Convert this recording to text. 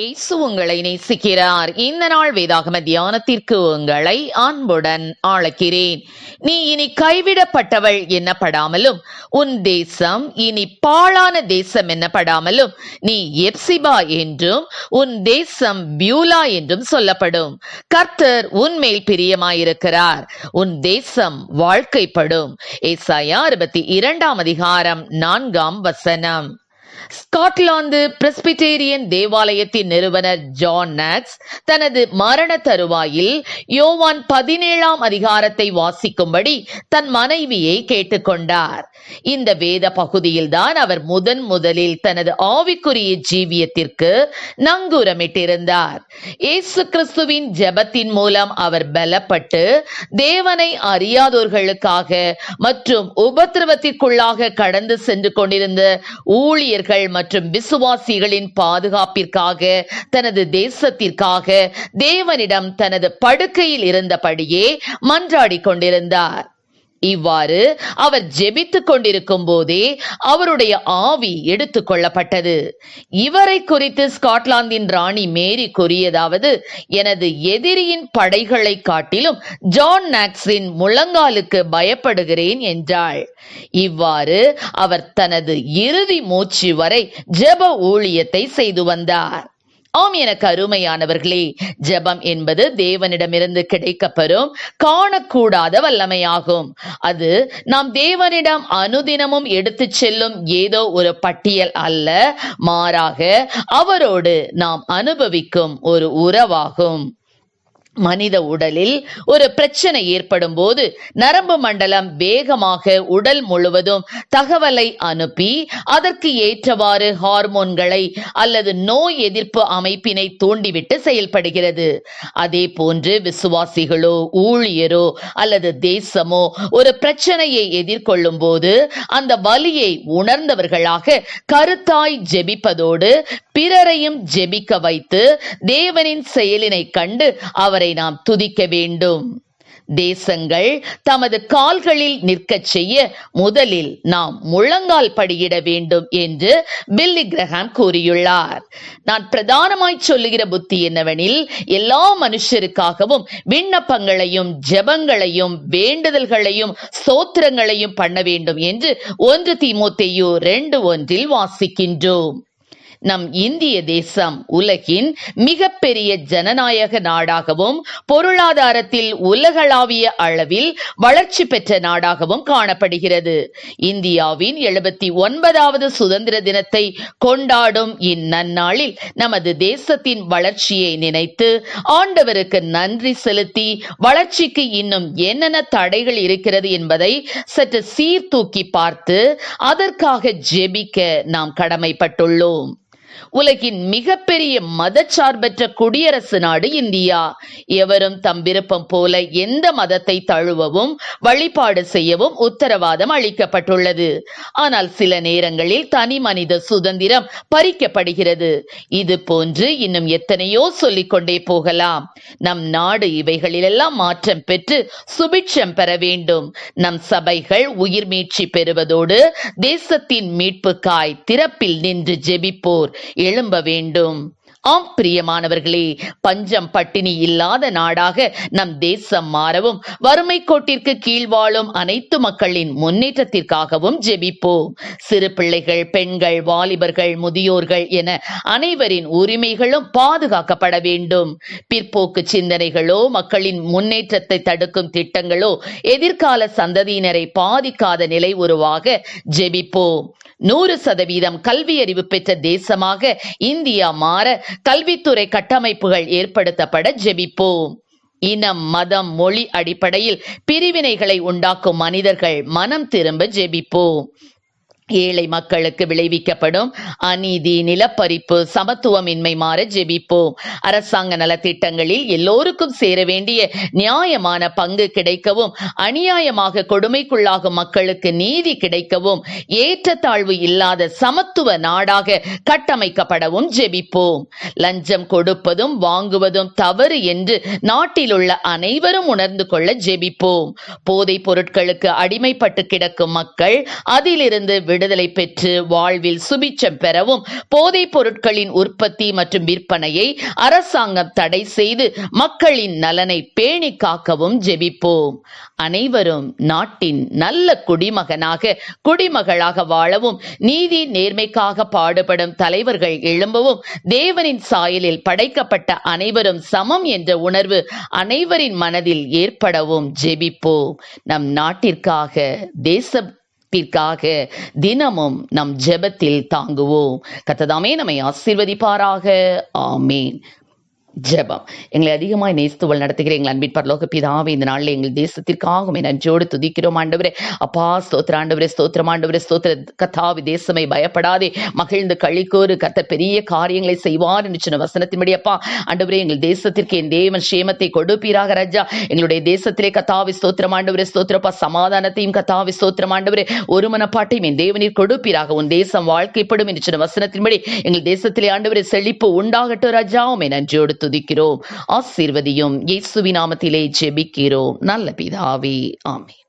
இயேசு உங்களை நேசிக்கிறார். இந்த நாள் வேதாகம தியானத்திற்கு உங்களை அன்புடன் ஆளக்கிறேன் நீ இனி கைவிடப்பட்டவள் என்னப்படாமலும் உன் தேசம் இனி பாழான தேசம் என்னப்படாமலும் நீ எப்சிபா என்றும் உன் தேசம் பியூலா என்றும் சொல்லப்படும். கர்த்தர் உன்மேல் பிரியமாயிருக்கிறார். உன் தேசம் வாழ்க்கைப்படும். ஏசாயா அறுபத்தி இரண்டாம் அதிகாரம் நான்காம் வசனம். ஸ்காட்லாந்து பிரெஸ்பிடேரியன் தேவாலயத்தின் நிறுவனர் ஜான் நாக்ஸ் தனது மரண தருவாயில் யோவான் பதினேழாம் அதிகாரத்தை வாசிக்கும்படி தன் மனைவியை கேட்டுக்கொண்டார். இந்த வேத பகுதியில்தான் அவர் முதன் முதலில் தனது ஆவிக்குரிய ஜீவியத்திற்கு நங்கூரமிட்டிருந்தார். இயேசு கிறிஸ்துவின் ஜெபத்தின் மூலம் அவர் பலப்பட்டு தேவனை அறியாதோர்களுக்காக மற்றும் உபத்திரவத்திற்குள்ளாக கடந்து சென்று கொண்டிருந்த ஊழியர்கள் மற்றும் விசுவாசிகளின் பாதுகாப்பிற்காக தனது தேசத்திற்காக தேவனிடம் தனது படுக்கையில் இருந்தபடியே மன்றாடி கொண்டிருந்தார். இவ்வாறு அவர் ஜெபித்துக் கொண்டிருக்கும் போதே அவருடைய ஆவி எடுத்துக் கொள்ளப்பட்டது. இவரை குறித்து ஸ்காட்லாந்தின் ராணி மேரி கூறியதாவது எனது எதிரியின் படைகளை காட்டிலும் ஜான் நாக்ஸின் முழங்காலுக்கு பயப்படுகிறேன் என்றாள். இவ்வாறு அவர் தனது இறுதி மூச்சு வரை ஜெப ஊழியத்தை செய்து வந்தார். ஆம் எனக்கு அருமையானவர்களே ஜெபம் என்பது தேவனிடமிருந்து கிடைக்கப்பெறும் காணக்கூடாத வல்லமையாகும். அது நாம் தேவனிடம் அனுதினமும் எடுத்து செல்லும் ஏதோ ஒரு பட்டியல் அல்ல மாறாக அவரோடு நாம் அனுபவிக்கும் ஒரு உறவாகும். மனித உடலில் ஒரு பிரச்சனை ஏற்படும் போது நரம்பு மண்டலம் வேகமாக உடல் முழுவதும் தகவலை அனுப்பி அதற்கு ஏற்றவாறு ஹார்மோன்களை அல்லது நோய் எதிர்ப்பு அமைப்பினை தூண்டிவிட்டு செயல்படுகிறது. அதே போன்று விசுவாசிகளோ ஊழியரோ அல்லது தேசமோ ஒரு பிரச்சனையை எதிர்கொள்ளும் போது அந்த வலியை உணர்ந்தவர்களாக கருத்தாய் ஜெபிப்பதோடு பிறரையும் ஜெபிக்க வைத்து தேவனின் செயலினை கண்டு அவரை அவரை நாம் துதிக்க வேண்டும். தேசங்கள் தமது கால்களில் நிற்கச் செய்ய முதலில் நாம் முழங்கால் படியிட வேண்டும் என்று பில்லி கிரஹாம் கூறியுள்ளார். நான் பிரதானமாய் சொல்லுகிற புத்தி என்னவெனில் எல்லா மனுஷருக்காகவும் விண்ணப்பங்களையும் ஜெபங்களையும் வேண்டுதல்களையும் சோத்திரங்களையும் பண்ண வேண்டும் என்று ஒன்று தீமோத்தேயு ரெண்டு ஒன்றில் வாசிக்கின்றோம். நம் இந்திய தேசம் உலகின் மிகப்பெரிய ஜனநாயக நாடாகவும் பொருளாதாரத்தில் உலகளாவிய அளவில் வளர்ச்சி பெற்ற நாடாகவும் காணப்படுகிறது. இந்தியாவின் எழுபத்தி ஒன்பதாவது சுதந்திர தினத்தை கொண்டாடும் இந்நன்னாளில் நமது தேசத்தின் வளர்ச்சியை நினைத்து ஆண்டவருக்கு நன்றி செலுத்தி வளர்ச்சிக்கு இன்னும் என்னென்ன தடைகள் இருக்கிறது என்பதை சற்று சீர்தூக்கி பார்த்து அதற்காக ஜெபிக்க நாம் கடமைப்பட்டுள்ளோம். உலகின் மிகப்பெரிய மதச்சார்பற்ற குடியரசு நாடு இந்தியா. எவரும் தம் விருப்பம் போல எந்த மதத்தை தழுவவும் வழிபாடு செய்யவும் உத்தரவாதம் அளிக்கப்பட்டுள்ளது. ஆனால் சில நேரங்களில் தனி மனித சுதந்திரம் பறிக்கப்படுகிறது. இது போன்று இன்னும் எத்தனையோ சொல்லிக்கொண்டே போகலாம். நம் நாடு இவைகளிலெல்லாம் மாற்றம் பெற்று சுபிட்சம் பெற வேண்டும். நம் சபைகள் உயிர் மீட்சி பெறுவதோடு தேசத்தின் மீட்புக்காய் திறப்பில் நின்று ஜெபிப்போர். எழும்ப வேண்டும். ஆம் பிரியமானவர்களே பஞ்சம் பட்டினி இல்லாத நாடாக நம் தேசம் மாறவும் வறுமை கோட்டிற்கு கீழ் வாழும் அனைத்து மக்களின் முன்னேற்றத்திற்காகவும் ஜெபிப்போம். சிறு பிள்ளைகள் பெண்கள் வாலிபர்கள் முதியோர்கள் என அனைவரின் உரிமைகளும் பாதுகாக்கப்பட வேண்டும். பிற்போக்கு சிந்தனைகளோ மக்களின் முன்னேற்றத்தை தடுக்கும் திட்டங்களோ எதிர்கால சந்ததியினரை பாதிக்காத நிலை உருவாக ஜெபிப்போம். நூறு சதவீதம் கல்வி அறிவு பெற்ற தேசமாக இந்தியா மாற கல்வித்துறை கட்டமைப்புகள் ஏற்படுத்தப்பட ஜெபிப்போம். இனம் மதம் மொழி அடிப்படையில் பிரிவினைகளை உண்டாக்கும் மனிதர்கள் மனம் திரும்ப ஜெபிப்போம். ஏழை மக்களுக்கு விளைவிக்கப்படும் அநீதி நிலப்பறிப்பு சமத்துவமின்மை மாற ஜெபிப்போம். அரசாங்க நலத்திட்டங்களில் எல்லோருக்கும் சேர வேண்டிய நியாயமான பங்கு கிடைக்கவும் அநியாயமாக கொடுமைக்குள்ளாகும் மக்களுக்கு நீதி கிடைக்கவும் ஏற்றத்தாழ்வு இல்லாத சமத்துவ நாடாக கட்டமைக்கப்படவும் ஜெபிப்போம். லஞ்சம் கொடுப்பதும் வாங்குவதும் தவறு என்று நாட்டில் உள்ள அனைவரும் உணர்ந்து கொள்ள ஜெபிப்போம். போதைப் பொருட்களுக்கு அடிமைப்பட்டு கிடக்கும் மக்கள் அதிலிருந்து விடுதலை பெற்று வாழ்வில் சுபிச்சம் பெறவும் போதைப் பொருட்களின் உற்பத்தி மற்றும் விற்பனையை அரசாங்கம் தடை செய்து மக்களின் நலனை பேணி காக்கவும் ஜெபிப்போம். அனைவரும் நாட்டின் நல்ல குடிமகனாக குடிமகளாக வாழவும் நீதி நேர்மைக்காக பாடுபடும் தலைவர்கள் எழும்பவும் தேவனின் சாயலில் படைக்கப்பட்ட அனைவரும் சமம் என்ற உணர்வு அனைவரின் மனதில் ஏற்படவும் ஜெபிப்போம். நம் நாட்டிற்காக தேசத்திற்காக தினமும் நம் ஜெபத்தில் தாங்குவோம். கத்ததாமே நம்மை ஆசீர்வதிப்பாராக. ஆமேன். ஜெபம். எங்களை அதிகமாய் நேசித்துவல் நடத்துகிற எங்கள் அன்பின் பரலோக பிதாவே இந்த நாளில் எங்கள் தேசத்திற்காகவும் என் நன்றோடு துதிக்கிறோம் ஆண்டவரே. அப்பா ஸ்தோத்திர ஆண்டவரே ஸ்தோத்திரம் ஆண்டவரே ஸ்தோத்திர. கத்தாவி தேசமே பயப்படாதே. மகிழ்ந்து கழிக்கோரு கத்த பெரிய காரியங்களை செய்வார் என்று சொன்ன வசனத்தின்படி அப்பா ஆண்டவரே எங்கள் தேசத்திற்கு என் தேவன் சேமத்தை கொடுப்பீராக ராஜா. எங்களுடைய தேசத்திலே கத்தாவி ஸ்தோத்திரம் ஆண்டவரே ஸ்தோத்திரப்பா சமாதானத்தையும் கத்தாவி ஸ்தோத்திரம் ஆண்டவரே. ஒரு மனப்பாட்டையும் என் தேவனீர் கொடுப்பீராக. உன் தேசம் வாழ்க்கைப்படும் என்று சொன்ன வசனத்தின்படி எங்கள் தேசத்திலே ஆண்டவரே செழிப்பு உண்டாகட்டும் ராஜா. உமை நன்றியோடு துதிக்கிறோம். ஆசீர்வதியும். இயேசுவி நாமத்திலே ஜெபிக்கிறோம். நல்ல பிதாவே ஆமே